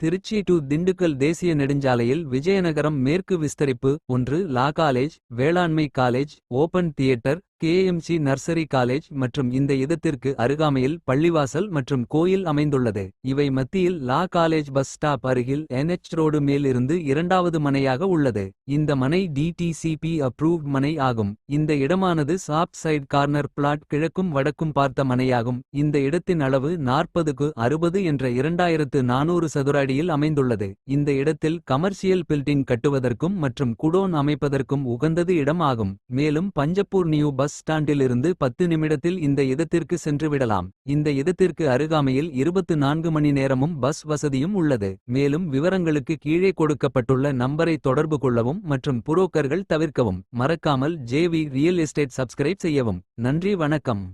Trichy to Dindigul தேசிய நெடுஞ்சாலையில் விஜயநகரம் மேற்கு விஸ்தரிப்பு ஒன்று லா காலேஜ் வேளாண்மை college open theatre KMC nursery college மற்றும் இந்த இடத்திற்கு அருகாமையில் பள்ளிவாசல் மற்றும் கோயில் அமைந்துள்ளது. இவை மத்தியில் லா காலேஜ் பஸ் ஸ்டாப் அருகில் என்எச் ரோடு மேல் இருந்து இரண்டாவது மனையாக உள்ளது. இந்த மனை டிடிசிபி அப்ரூவ்ட் மனை ஆகும். இந்த இடமானது சாப் சைட் கார்னர் பிளாட் கிழக்கும் வடக்கும் பார்த்த மனையாகும். இந்த இடத்தின் அளவு நாற்பதுக்கு அறுபது என்ற இரண்டாயிரத்து நானூறு சதுர அடியில் அமைந்துள்ளது. இந்த இடத்தில் கமர்ஷியல் பில்டிங் கட்டுவதற்கும் மற்றும் குடோன் அமைப்பதற்கும் உகந்தது இடம் ஆகும் மேலும் பஞ்சப்பூர் நியூ பஸ் பஸ் ஸ்டாண்டிலிருந்து பத்து நிமிடத்தில் இந்த இடத்திற்கு சென்றுவிடலாம். இந்த இடத்திற்கு அருகாமையில் இருபத்து நான்கு மணி நேரமும் பஸ் வசதியும் உள்ளது. மேலும் விவரங்களுக்கு கீழே கொடுக்கப்பட்டுள்ள நம்பரை தொடர்பு கொள்ளவும் மற்றும் புரோக்கர்கள் தவிர்க்கவும் மறக்காமல் ஜேவி ரியல் எஸ்டேட் சப்ஸ்கிரைப் செய்யவும். நன்றி வணக்கம்.